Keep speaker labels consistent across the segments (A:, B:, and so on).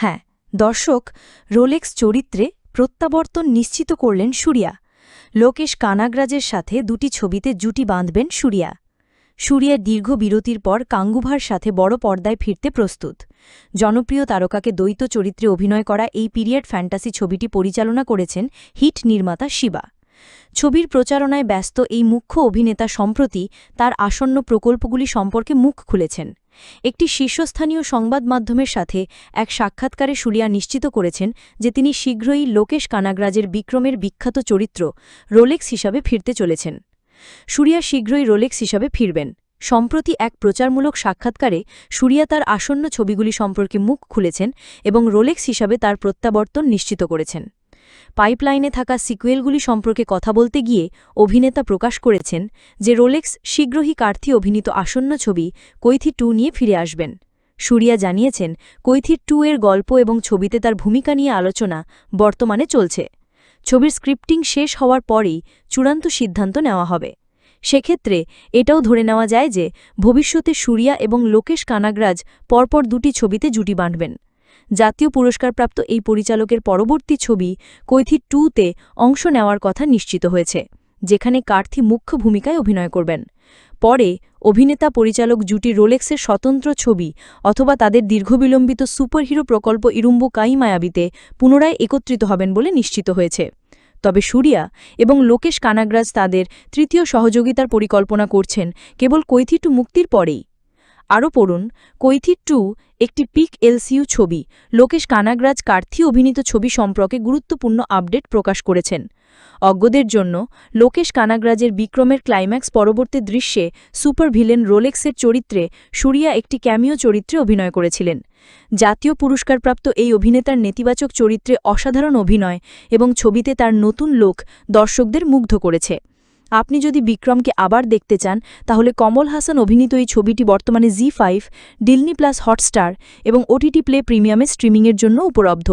A: হ্যাঁ দর্শক, রোলেক্স চরিত্রে প্রত্যাবর্তন নিশ্চিত করলেন সুরিয়া। লোকেশ কানাগরাজের সাথে দুটি ছবিতে জুটি বাঁধবেন সুরিয়া। সুরিয়া দীর্ঘ বিরতির পর কাঙ্গুভার সাথে বড় পর্দায় ফিরতে প্রস্তুত। জনপ্রিয় তারকাকে দ্বৈত চরিত্রে অভিনয় করা এই পিরিয়ড ফ্যান্টাসি ছবিটি পরিচালনা করেছেন হিট নির্মাতা শিবা। ছবির প্রচারণায় ব্যস্ত এই মুখ্য অভিনেতা সম্প্রতি তার আসন্ন প্রকল্পগুলি সম্পর্কে মুখ খুলেছেন। একটি শীর্ষস্থানীয় সংবাদ মাধ্যমের সাথে এক সাক্ষাৎকারে সুরিয়া নিশ্চিত করেছেন যে তিনি শীঘ্রই লোকেশ কানাগরাজের বিক্রমের বিখ্যাত চরিত্র রোলেক্স হিসাবে ফিরতে চলেছেন। সুরিয়া শীঘ্রই রোলেক্স হিসাবে ফিরবেন। সম্প্রতি এক প্রচারমূলক সাক্ষাৎকারে সুরিয়া তার আসন্ন ছবিগুলি সম্পর্কে মুখ খুলেছেন এবং রোলেক্স হিসাবে তার প্রত্যাবর্তন নিশ্চিত করেছেন। পাইপলাইনে থাকা সিকুয়েলগুলি সম্পর্কে কথা বলতে গিয়ে অভিনেতা প্রকাশ করেছেন যে রোলেক্স শীঘ্রই কার্থি অভিনীত আসন্ন ছবি কৈথি টু নিয়ে ফিরে আসবেন। সুরিয়া জানিয়েছেন, কৈথি টু এর গল্প এবং ছবিতে তার ভূমিকা নিয়ে আলোচনা বর্তমানে চলছে। ছবির স্ক্রিপ্টিং শেষ হওয়ার পরেই চূড়ান্ত সিদ্ধান্ত নেওয়া হবে। সেক্ষেত্রে এটাও ধরে নেওয়া যায় যে ভবিষ্যতে সুরিয়া এবং লোকেশ কানাগরাজ পরপর দুটি ছবিতে জুটি বাঁধবেন। জাতীয় পুরস্কারপ্রাপ্ত এই পরিচালকের পরবর্তী ছবি কৈথি টুতে অংশ নেওয়ার কথা নিশ্চিত হয়েছে, যেখানে কার্থি মুখ্য ভূমিকায় অভিনয় করবেন। পরে অভিনেতা পরিচালক জুটি রোলেক্সের স্বতন্ত্র ছবি অথবা তাদের দীর্ঘবিলম্বিত সুপারহিরো প্রকল্প ইরুম্বু কাই মায়াবিতে পুনরায় একত্রিত হবেন বলে নিশ্চিত হয়েছে। তবে সুরিয়া এবং লোকেশ কানাগ্রাজ তাদের তৃতীয় সহযোগিতার পরিকল্পনা করছেন, কেবল কৈথি টু মুক্তির পরেই। আরও পড়ুন কৈথি টু, একটি পিক এলসিইউ ছবি। লোকেশ কানাগরাজ কার্থি অভিনীত ছবি সম্পর্কে গুরুত্বপূর্ণ আপডেট প্রকাশ করেছেন। অজ্ঞদের জন্য লোকেশ কানাগরাজের বিক্রমের ক্লাইম্যাক্স পরবর্তী দৃশ্যে সুপার ভিলেন রোলেক্সের চরিত্রে সুরিয়া একটি ক্যামিও চরিত্রে অভিনয় করেছিলেন। জাতীয় পুরস্কারপ্রাপ্ত এই অভিনেতার নেতিবাচক চরিত্রে অসাধারণ অভিনয় এবং ছবিতে তার নতুন লোক দর্শকদের মুগ্ধ করেছে। আপনি যদি বিক্রমকে আবার দেখতে চান, তাহলে কমল হাসান অভিনীত এই ছবিটি বর্তমানে Zee five, Disney plus Hotstar এবং ওটিটি প্লে প্রিমিয়ামে স্ট্রিমিংয়ের জন্য উপলব্ধ।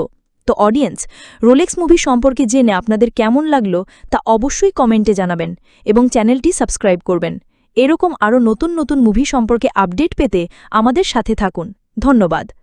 A: তো অডিয়েন্স, রোলেক্স মুভি সম্পর্কে জেনে আপনাদের কেমন লাগল তা অবশ্যই কমেন্টে জানাবেন এবং চ্যানেলটি সাবস্ক্রাইব করবেন। এরকম আরও নতুন নতুন মুভি সম্পর্কে আপডেট পেতে আমাদের সাথে থাকুন। ধন্যবাদ।